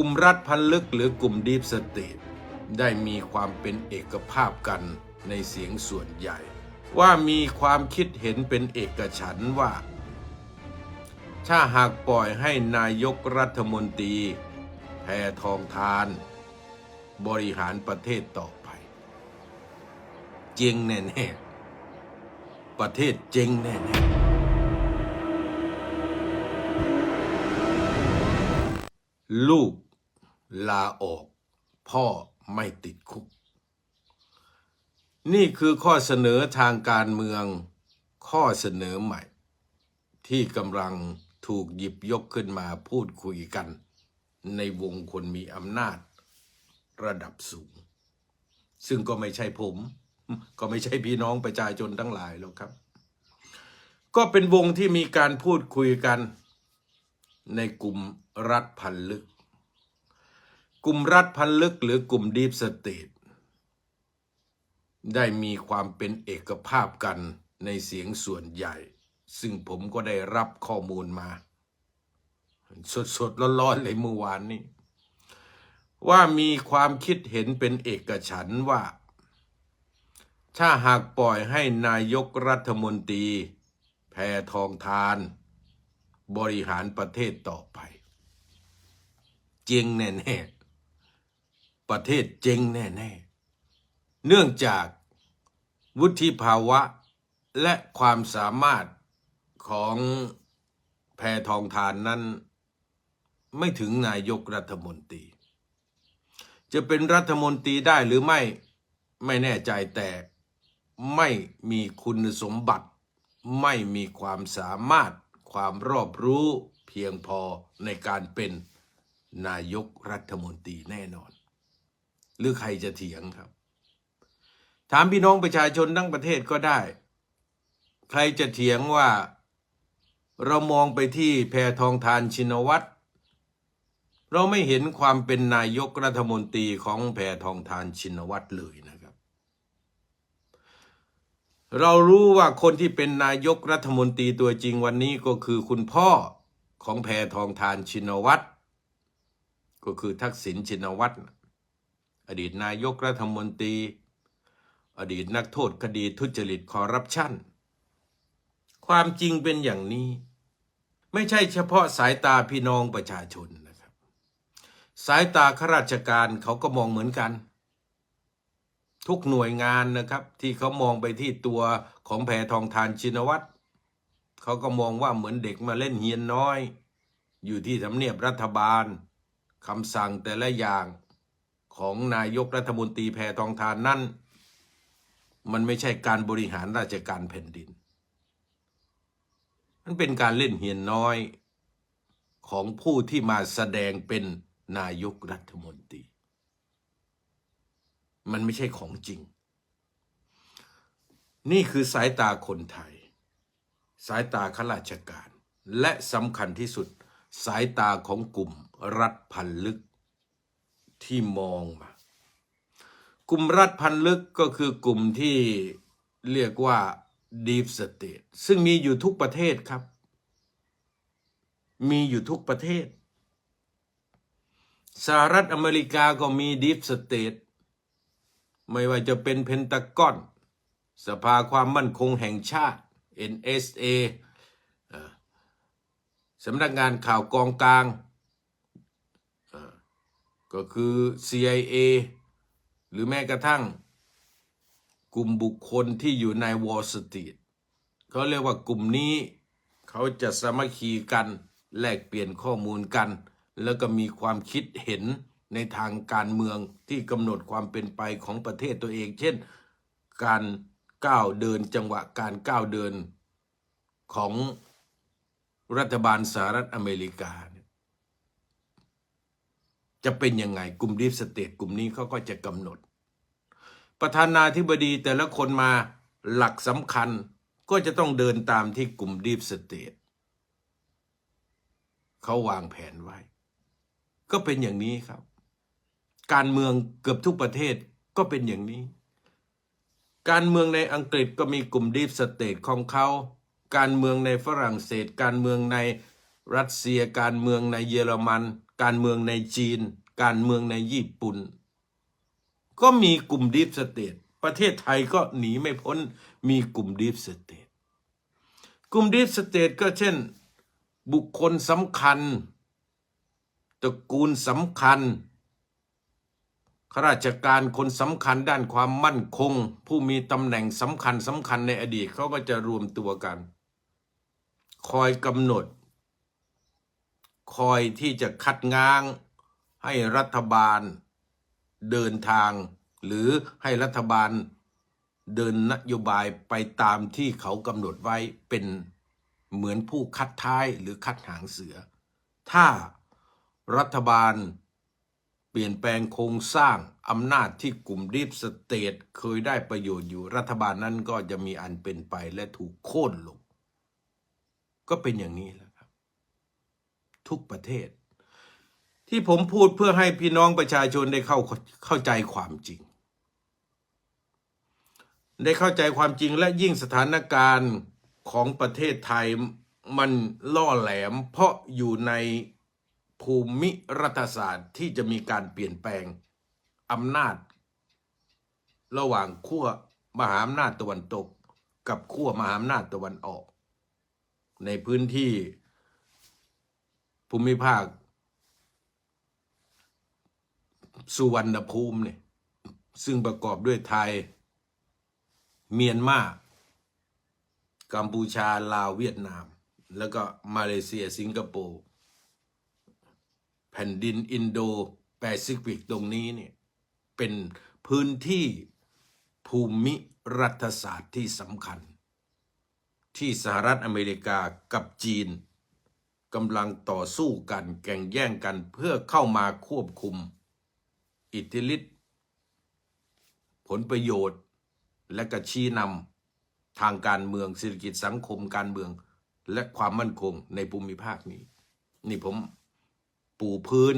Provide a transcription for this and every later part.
กลุ่มรัฐพันลึกหรือกลุ่มดีฟสเตทได้มีความเป็นเอกภาพกันในเสียงส่วนใหญ่ ว่ามีความคิดเห็นเป็นเอกฉันว่า ถ้าหากปล่อยให้นายกรัฐมนตรีแพทองทาน บริหารประเทศต่อไปเจงแน่ๆประเทศเจงแน่ๆลูก ลาออก พ่อไม่ติดคุก นี่คือข้อเสนอทางการเมืองข้อเสนอใหม่ ที่กำลังถูกหยิบยกขึ้นมาพูดคุยกัน ในวงคนมีอำนาจระดับสูง ซึ่งก็ไม่ใช่ผม ก็ไม่ใช่พี่น้องประชาชนทั้งหลายหรอกครับ ก็เป็นวงที่มีการพูดคุยกัน ในกลุ่มรัฐพันลึกก ลุ่มรัฐพันลึกหรือกลุ่มดีฟสเตทได้มีความเป็นเอกภาพกันในเสียงส่วนใหญ่ ซึ่งผมก็ได้รับข้อมูลมา สดๆร้อนๆเลยเมื่อวานนี้ ว่ามีความคิดเห็นเป็นเอกฉันว่า ถ้าหากปล่อยให้นายกรัฐมนตรี แพทองทาน บริหารประเทศต่อไป เจ๊งแน่ๆ ประเทศเจ๊งแน่ๆ เนื่องจากวุฒิภาวะและความสามารถของแพทองทานนั้น ไม่ถึงนายกรัฐมนตรี จะเป็นรัฐมนตรีได้หรือไม่ไม่แน่ใจแต่ไม่มีคุณสมบัติ ไม่มีความสามารถความรอบรู้เพียงพอในการเป็นนายกรัฐมนตรีแน่นอน หรือใครจะเถียงครับ ถามพี่น้องประชาชนทั้งประเทศก็ได้ ใครจะเถียงว่า เรามองไปที่แพทองทานชินวัตรเราไม่เห็นความเป็นนายกรัฐมนตรีของแพทองทานชินวัตรเลยนะครับ เรารู้ว่าคนที่เป็นนายกรัฐมนตรีตัวจริงวันนี้ก็คือคุณพ่อของแพทองทานชินวัตรก็คือทักษิณชินวัตร อดีตนายกรัฐมนตรี อดีตนักโทษคดีทุจริตคอร์รัปชันความจริงเป็นอย่างนี้ ไม่ใช่เฉพาะสายตาพี่น้องประชาชนนะครับ สายตาข้าราชการเขาก็มองเหมือนกัน ทุกหน่วยงานนะครับ ที่เขามองไปที่ตัวของแพทองทานชินวัตรเขาก็มองว่าเหมือนเด็กมาเล่นเฮียนน้อย อยู่ที่ทำเนียบรัฐบาลคำสั่งแต่ละอย่าง ของนายกรัฐมนตรีแพทองทานนั้น มันไม่ใช่การบริหารราชการแผ่นดิน มันเป็นการเล่นเฮียนน้อยของผู้ที่มาแสดงเป็นนายกรัฐมนตรี มันไม่ใช่ของจริง นี่คือสายตาคนไทย สายตาข้าราชการ และสำคัญที่สุดสายตาของกลุ่มรัฐพันลึก ที่มองมากลุ่มรัฐพันลึกก็คือกลุ่มที่เรียกว่า Deep State ซึ่งมีอยู่ทุกประเทศครับ มีอยู่ทุกประเทศสหรัฐอเมริกาก็มี Deep State ไม่ว่าจะเป็นเพนตากอน สภาความมั่นคงแห่งชาติ NSA เอ่อสำนักงานข่าวกองกลาง ก็คือ CIA หรือแม้กระทั่ง กลุ่มบุคคลที่อยู่ในวอลสตรีทเขาเรียกว่ากลุ่มนี้ เขาจะสามัคคีกันแลกเปลี่ยนข้อมูลกัน แล้วก็มีความคิดเห็นในทางการเมืองที่กำหนดความเป็นไปของประเทศตัวเอง เช่น การก้าวเดินจังหวะการก้าวเดินของรัฐบาลสหรัฐอเมริกา จะเป็นยังไงกลุ่มดีฟสเตทกลุ่มนี้เขาก็จะกำหนด ประธานาธิบดีแต่ละคนมาหลักสำคัญก็จะต้องเดินตามที่กลุ่มดีฟสเตทเขาวางแผนไว้ ก็เป็นอย่างนี้ครับ การเมืองเกือบทุกประเทศก็เป็นอย่างนี้ การเมืองในอังกฤษก็มีกลุ่มดีฟสเตทของเขา การเมืองในฝรั่งเศส การเมืองในรัสเซีย การเมืองในเยอรมัน การเมืองในจีน การเมืองในญี่ปุ่น ก็มีกลุ่มดีฟสเตทประเทศไทยก็หนีไม่พ้นมีกลุ่มดีฟสเตทกลุ่มดีฟสเตทก็เช่น บุคคลสำคัญตระกูลสำคัญข้าราชการคนสำคัญด้านความมั่นคง ผู้มีตำแหน่งสำคัญสำคัญในอดีตเขาก็จะรวมตัวกัน คอยกำหนด คอยที่จะคัดง้าง ให้รัฐบาลเดินทาง หรือให้รัฐบาลเดินนโยบายไปตามที่เขากำหนดไว้เป็นเหมือนผู้คัดท้ายหรือคัดหางเสือ ถ้ารัฐบาลเปลี่ยนแปลงโครงสร้างอำนาจที่กลุ่มดีฟสเตทเคยได้ประโยชน์อยู่รัฐบาลนั้นก็จะมีอันเป็นไปและถูกโค่นลง ก็เป็นอย่างนี้แหละ ทุกประเทศ ที่ผมพูดเพื่อให้พี่น้องประชาชนได้เข้าเข้าใจความจริง ได้เข้าใจความจริงและยิ่งสถานการณ์ของประเทศไทยมันล่อแหลม เพราะอยู่ในภูมิรัฐศาสตร์ที่จะมีการเปลี่ยนแปลงอำนาจ ระหว่างขั้วมหาอำนาจตะวันตก กับขั้วมหาอำนาจตะวันออก ในพื้นที่ ภูมิภาค สุวรรณภูมิเนี่ยซึ่งประกอบด้วยไทย เมียนมากัมพูชา ลาว เวียดนาม แล้วก็มาเลเซียสิงคโปร์แผ่นดินอินโดแปซิฟิกตรงนี้เนี่ยเป็นพื้นที่ภูมิรัฐศาสตร์ที่สำคัญ ที่สหรัฐอเมริกากับจีน กำลังต่อสู้กันแข่งแย่งกันเพื่อเข้ามาควบคุม อิทธิฤทธิ์ผลประโยชน์ และก็ชี้นำทางการเมืองเศรษฐกิจสังคมการเมืองและความมั่นคงในภูมิภาคนี้ นี่ผมปูพื้น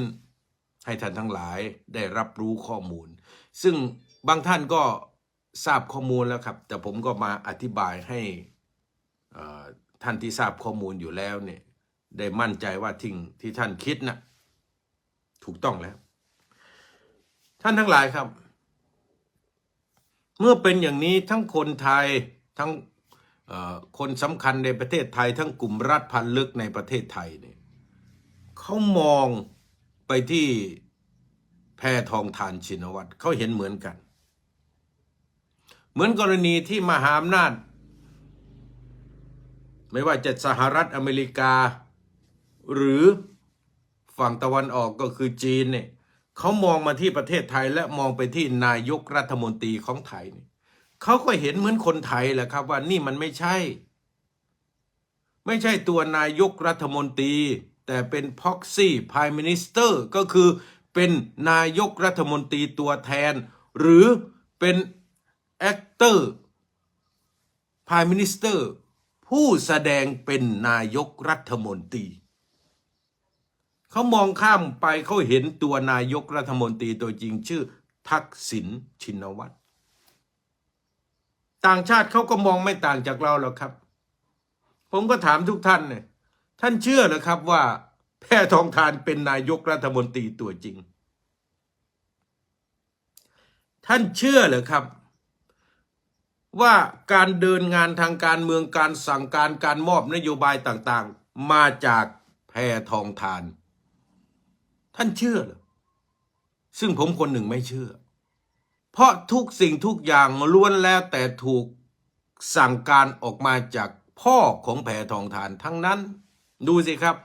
ให้ท่านทั้งหลายได้รับรู้ข้อมูล ซึ่งบางท่านก็ทราบข้อมูลแล้วครับ แต่ผมก็มาอธิบายให้ท่านที่ทราบข้อมูลอยู่แล้วเนี่ย ได้มั่นใจว่าทิ้งที่ท่านคิดนะถูกต้องแล้ว ท่านทั้งหลายครับ เมื่อเป็นอย่างนี้ทั้งคนไทยทั้งคนสำคัญในประเทศไทย ทั้งกลุ่มรัฐพันลึกในประเทศไทยเนี่ยเขามองไปที่แพทองทานชินวัตรเขาเห็นเหมือนกัน เหมือนกรณีที่มหาอำนาจ ไม่ว่าจะสหรัฐอเมริกา หรือฝั่งตะวันออกก็คือจีนเนี่ยเขามองมาที่ประเทศไทยและมองไปที่นายกรัฐมนตรีของไทยเนี่ยเขาก็เห็นเหมือนคนไทยแหละครับว่านี่มันไม่ใช่ ไม่ใช่ตัวนายกรัฐมนตรี แต่เป็น proxy prime minister ก็คือเป็นนายกรัฐมนตรีตัวแทน หรือเป็น actor prime minister ผู้แสดงเป็นนายกรัฐมนตรี เขามองข้ามไปเขาเห็นตัวนายกรัฐมนตรีตัวจริงชื่อ ทักษิณชินวัตรต่างชาติเขาก็มองไม่ต่างจากเราหรอกครับ ผมก็ถามทุกท่านเนี่ยท่านเชื่อหรือครับว่า แพทองทานเป็นนายกรัฐมนตรีตัวจริง ท่านเชื่อหรือครับ ว่าการเดินงานทางการเมืองการสั่งการการมอบนโยบายต่างๆ มาจากแพทองทาน ท่านเชื่อเหรอซึ่งผมคนหนึ่งไม่เชื่อ เพราะทุกสิ่งทุกอย่างล้วนแล้วแต่ถูกสั่งการออกมาจากพ่อของแพทองทานทั้งนั้น ดูสิครับ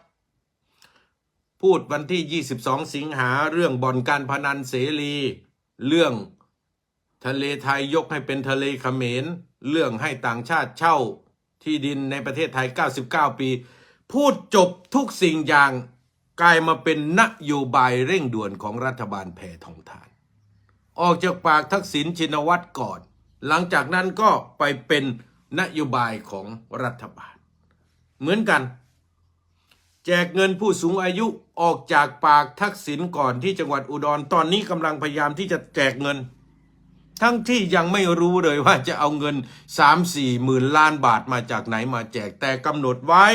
พูดวันที่ 22 สิงหาเรื่องบ่อนการพนันเสรี เรื่องทะเลไทยยกให้เป็นทะเลเขมร เรื่องให้ต่างชาติเช่าที่ดินในประเทศไทย 99 ปี พูดจบทุกสิ่งอย่าง กลายมาเป็นนโยบายเร่งด่วนของรัฐบาลแพทองทาน ออกจากปากทักษิณชินวัตรก่อน หลังจากนั้นก็ไปเป็นนโยบายของรัฐบาล เหมือนกัน แจกเงินผู้สูงอายุออกจากปากทักษิณก่อนที่จังหวัดอุดรตอนนี้กำลังพยายามที่จะแจกเงิน ทั้งที่ยังไม่รู้เลยว่าจะเอาเงิน 3-4หมื่นล้านบาทมาจากไหนมาแจกแต่กำหนดไว้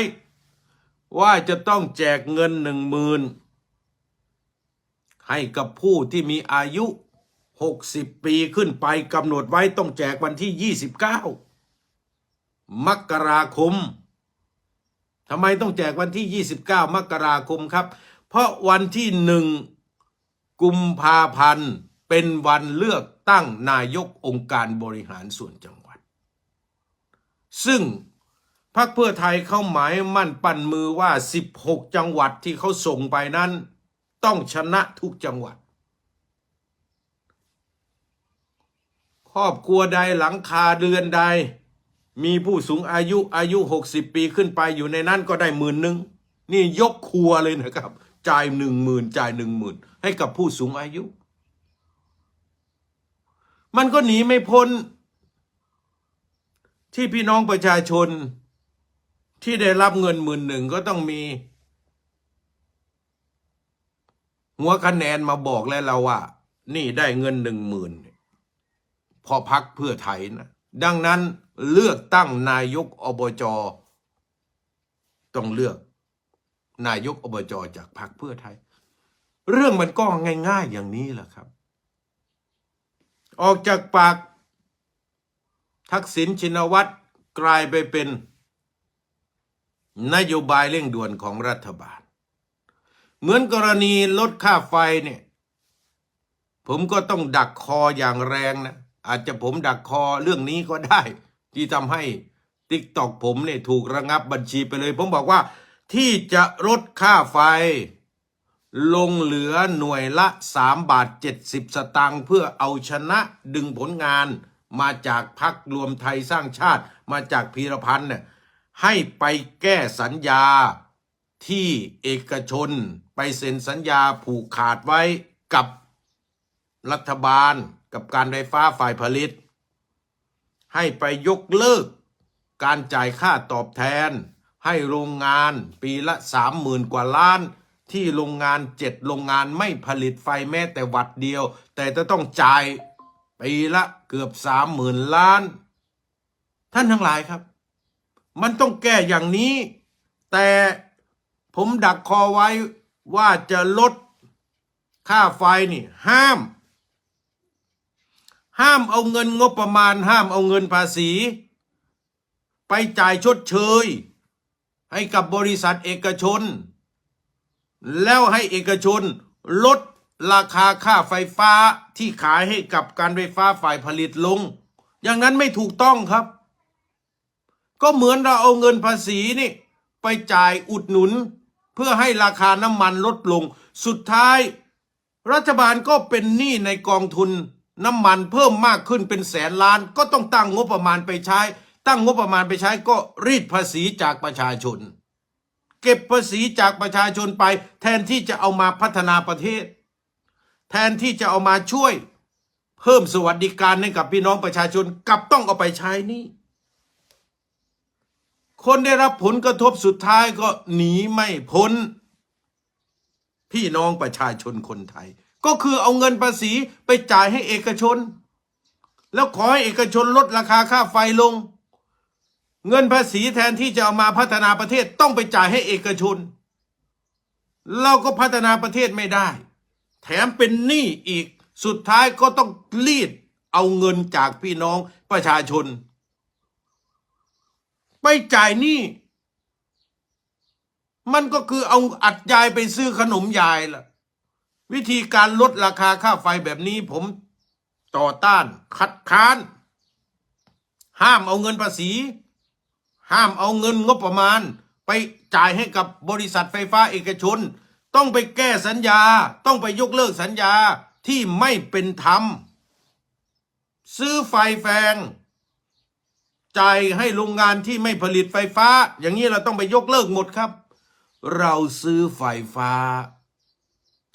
ว่าจะต้องแจกเงินหนึ่งหมื่นให้กับผู้ที่มีอายุ 60 ปีขึ้นไปกำหนดไว้ต้องแจกวันที่ 29 มกราคมทำไมต้องแจกวันที่ 29 มกราคมครับ เพราะวันที่หนึ่งกุมภาพันธ์เป็นวันเลือกตั้งนายกองค์การบริหารส่วนจังหวัด ซึ่ง พรรคเพื่อไทยเขาหมายมั่นปั้นมือว่า 16 จังหวัดที่เขาส่งไปนั้น ต้องชนะทุกจังหวัด ครอบครัวใดหลังคาเดือนใด มีผู้สูงอายุอายุ 60 ปีขึ้นไปอยู่ในนั้นก็ได้หมื่นหนึ่งนี่ยกครัวเลยนะครับ จ่ายหนึ่งหมื่นจ่ายหนึ่งหมื่นให้กับผู้สูงอายุ มันก็หนีไม่พ้น ที่พี่น้องประชาชน ที่ได้รับเงินหมื่นหนึ่งก็ต้องมี หัวคะแนนมาบอกแล้วเราว่า นี่ได้เงินหนึ่งหมื่นพอพักเพื่อไทยนะ ดังนั้นเลือกตั้งนายกอบจต้องเลือก นายกอบจจากพรรคเพื่อไทย เรื่องมันก็ง่ายๆอย่างนี้แหละครับ ออกจากปากทักษิณชินวัตรกลายไปเป็น นโยบายเร่งด่วนของรัฐบาล เหมือนกรณีลดค่าไฟเนี่ย ผมก็ต้องดักคออย่างแรงนะ อาจจะผมดักคอเรื่องนี้ก็ได้ ที่ทำให้ติ๊กตอกผมเนี่ยถูกระงับบัญชีไปเลย ผมบอกว่าที่จะลดค่าไฟ ลงเหลือหน่วยละ 3 บาท 70 สตางค์เพื่อเอาชนะดึงผลงานมาจากพักรวมไทยสร้างชาติมาจากพีรพันธ์เนี่ย ให้ไปแก้สัญญาที่เอกชนไปเซ็นสัญญาผูกขาดไว้กับรัฐบาลกับการไฟฟ้าฝ่ายผลิต ให้ไปยกเลิกการจ่ายค่าตอบแทน ให้โรงงานปีละสามหมื่นกว่าล้าน ที่โรงงานเจ็ดโรงงานไม่ผลิตไฟแม้แต่วัดเดียว แต่จะต้องจ่ายปีละเกือบสามหมื่นล้าน ท่านทั้งหลายครับ มันต้องแก้อย่างนี้ แต่ผมดักคอไว้ว่าจะลดค่าไฟนี่ห้าม ห้ามเอาเงินงบประมาณ ห้ามเอาเงินภาษี ไปจ่ายชดเชย ให้กับบริษัทเอกชน แล้วให้เอกชนลดราคาค่าไฟฟ้าที่ขายให้กับการไฟฟ้าฝ่ายผลิตลง อย่างนั้นไม่ถูกต้องครับ ก็เหมือนเราเอาเงินภาษีนี่ ไปจ่ายอุดหนุน เพื่อให้ราคาน้ำมันลดลง สุดท้าย รัฐบาลก็เป็นหนี้ในกองทุนน้ำมันเพิ่มมากขึ้นเป็นแสนล้าน ก็ต้องตั้งงบประมาณไปใช้ ตั้งงบประมาณไปใช้ก็รีดภาษีจากประชาชน เก็บภาษีจากประชาชนไป แทนที่จะเอามาพัฒนาประเทศ แทนที่จะเอามาช่วย เพิ่มสวัสดิการให้กับพี่น้องประชาชนกลับต้องเอาไปใช้นี่ คนได้รับผลกระทบสุดท้ายก็หนีไม่พ้น พี่น้องประชาชนคนไทย ก็คือเอาเงินภาษีไปจ่ายให้เอกชน แล้วขอให้เอกชนลดราคาค่าไฟลง เงินภาษีแทนที่จะเอามาพัฒนาประเทศต้องไปจ่ายให้เอกชน เราก็พัฒนาประเทศไม่ได้ แถมเป็นหนี้อีกสุดท้ายก็ต้องรีดเอาเงินจากพี่น้องประชาชน ไปจ่ายหนี้มันก็คือเอาอัดยายไปซื้อขนมยายล่ะ วิธีการลดราคาค่าไฟแบบนี้ผมต่อต้านคัดค้าน ห้ามเอาเงินภาษี ห้ามเอาเงินงบประมาณ ไปจ่ายให้กับบริษัทไฟฟ้าเอกชน ต้องไปแก้สัญญา ต้องไปยกเลิกสัญญาที่ไม่เป็นธรรม ซื้อไฟแฟง จ่ายให้โรงงานที่ไม่ผลิตไฟฟ้า อย่างนี้เราต้องไปยกเลิกหมดครับ เราซื้อไฟฟ้า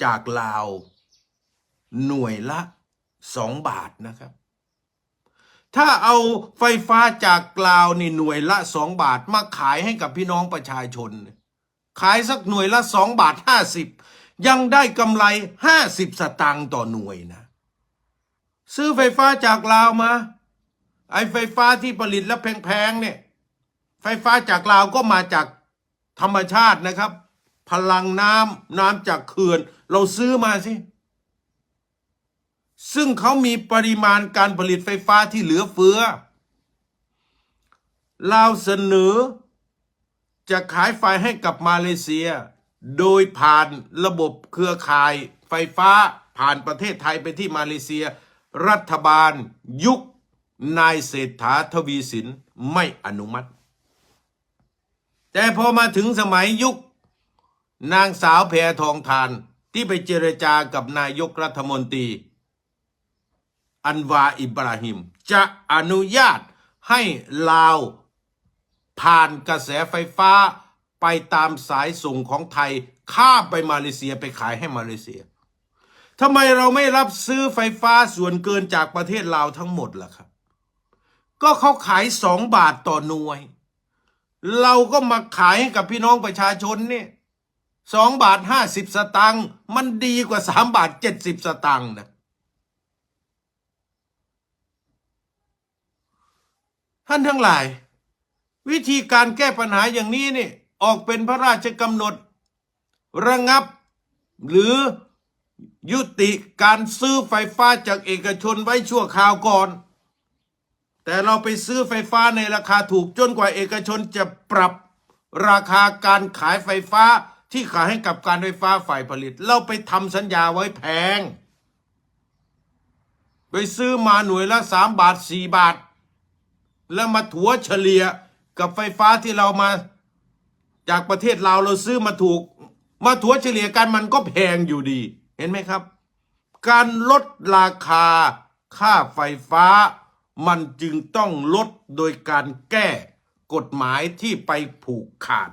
จากลาว หน่วยละสองบาทนะครับ ถ้าเอาไฟฟ้าจากลาวนี่หน่วยละสองบาทมาขายให้กับพี่น้องประชาชน ขายสักหน่วยละสองบาทห้าสิบยังได้กำไรห้าสิบสตางค์ต่อหน่วยนะ ซื้อไฟฟ้าจากลาวมา ไอ้ไฟฟ้าที่ผลิตแล้วแพงๆเนี่ยไฟฟ้าจากลาวก็มาจากธรรมชาตินะครับ พลังน้ำน้ำจากเขื่อน เราซื้อมาสิ ซึ่งเขามีปริมาณการผลิตไฟฟ้าที่เหลือเฟือลาวเสนอ จะขายไฟให้กับมาเลเซีย โดยผ่านระบบเครือข่ายไฟฟ้าผ่านประเทศไทยไปที่มาเลเซีย รัฐบาล ยุค นายเศรษฐาทวีสินไม่อนุมัติ แต่พอมาถึงสมัยยุคนางสาวแพทองทานที่ไปเจรจากับนายกรัฐมนตรี อันวาอิบราฮิม จะอนุญาตให้ลาวผ่านกระแสไฟฟ้าไปตามสายส่งของไทยข้าไปมาเลเซียไปขายให้มาเลเซียทำไมเราไม่รับซื้อไฟฟ้าส่วนเกินจากประเทศลาวทั้งหมดล่ะครับ ก็เขาขายสองบาทต่อหน่วย เราก็มาขายให้กับพี่น้องประชาชนเนี่ยสองบาทห้าสิบสตางค์มันดีกว่าสามบาทเจ็ดสิบสตางค์นะท่านทั้งหลาย วิธีการแก้ปัญหาอย่างนี้นี่ออกเป็นพระราชกำหนด ระงับ หรือยุติการซื้อไฟฟ้าจากเอกชนไว้ชั่วคราวก่อน แต่เราไปซื้อไฟฟ้าในราคาถูกจนกว่าเอกชนจะปรับราคาการขายไฟฟ้าที่ขายให้กับการไฟฟ้าฝ่ายผลิต เราไปทำสัญญาไว้แพง ไปซื้อมาหน่วยละสามบาทสี่บาท แล้วมาถัวเฉลี่ยกับไฟฟ้าที่เรามาจากประเทศลาวเราซื้อมาถูก มาถัวเฉลี่ยกันมันก็แพงอยู่ดี เห็นไหมครับ การลดราคาค่าไฟฟ้า มันจึงต้องลดโดยการแก้กฎหมายที่ไปผูกขาด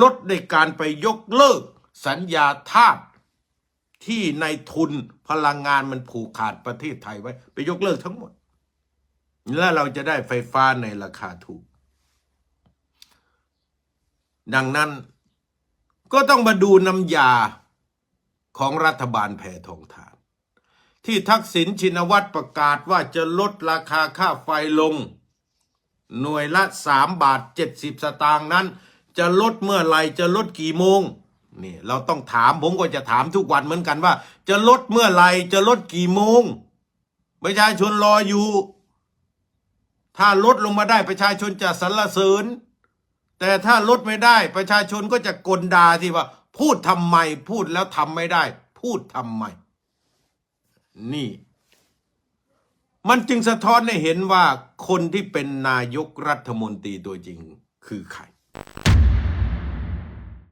ลดในการไปยกเลิกสัญญาทาสที่ในทุนพลังงานมันผูกขาดประเทศไทยไว้ ไปยกเลิกทั้งหมด แล้วเราจะได้ไฟฟ้าในราคาถูก ดังนั้นก็ต้องมาดูน้ำยาของรัฐบาลแพทองทาน ที่ทักษิณชินวัตรประกาศว่าจะลดราคาค่าไฟลง หน่วยละสามบาทเจ็ดสิบสตางค์นั้น จะลดเมื่อไหร่จะลดกี่โมงนี่เราต้องถามผมก็จะถามทุกวันเหมือนกันว่า จะลดเมื่อไหร่จะลดกี่โมงประชาชนรออยู่ ถ้าลดลงมาได้ประชาชนจะสรรเสริญ แต่ถ้าลดไม่ได้ประชาชนก็จะกลดาที่ว่า พูดทำไมพูดแล้วทำไม่ได้ พูดทำไม นี่ มันจึงสะท้อนให้เห็นว่าคนที่เป็นนายกรัฐมนตรีตัวจริงคือใคร